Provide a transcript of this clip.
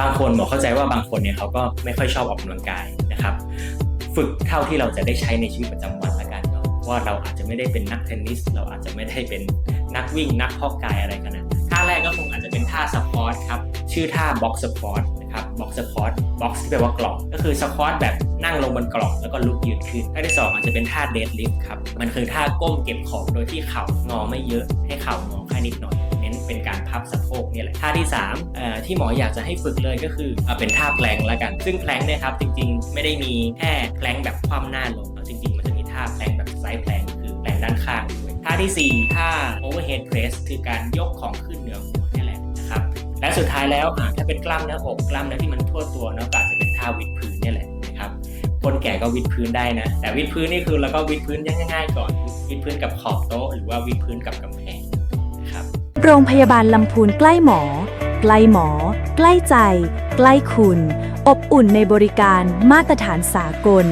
บางคนหมอเข้าใจว่าบางคนเนี่ยเขาก็ไม่ค่อยชอบออกกำลังกายนะครับ ฝึกเท่าที่เราจะได้ใช้ในชีวิตประจำวันละกันเนาะว่าเราอาจจะไม่ได้เป็นนักเทนนิส เราอาจจะไม่ได้เป็นนักวิ่งนักพาะกายอะไรขนาดนั้นท่าแรกก็คงอาจจะเป็นท่าสควอตครับชื่อท่าบ็อกสควอตนะครับบ็อกสควอตบ็อกที่แปลว่ากล่องก็คือสควอตแบบนั่งลงบนกล่องแล้วก็ลุกยืนขึ้นท่าที่สองอาจจะเป็นท่าเดดลิฟต์ครับมันคือท่าก้มเก็บของโดยที่เข่างอไม่เยอะให้เข่างอแค่นิดหน่อย เป็นการพับสะโพกเนี่ยแหละท่าที่3ที่หมออยากจะให้ฝึกเลยก็คือเป็นท่าแพลงก์ละกัน ซึ่งแพลงเนี่ยครับจริงๆ ไม่ได้มีแค่แพลงแบบคว่ำหน้าลงจริงๆ มันจะมีท่าแพลงแบบไซด์แพลงคือแพลงด้านข้างด้วยท่าทีสี่4ท่า overhead press คือการยกของขึ้นเหนือหัวนี่แหละนะครับและสุดท้ายแล้วถ้าเป็นกล้ามเนื้ออกกล้ามเนื้อที่มันทั่วตัวเนาะก็อาจจะเป็นท่าวิดพื้นนี่แหละนะครับคนแก่ก็วิดพื้นได้นะ แต่วิดพื้นนี่คือเราก็วิดพื้นง่ายๆก่อนวิดพื้นกับขอบโต๊ะหรือว่าวิดพื้นกับกำแพง โรงพยาบาลลำพูนใกล้หมอ ใกล้หมอ ใกล้ใจ ใกล้คุณ อบอุ่นในบริการมาตรฐานสากล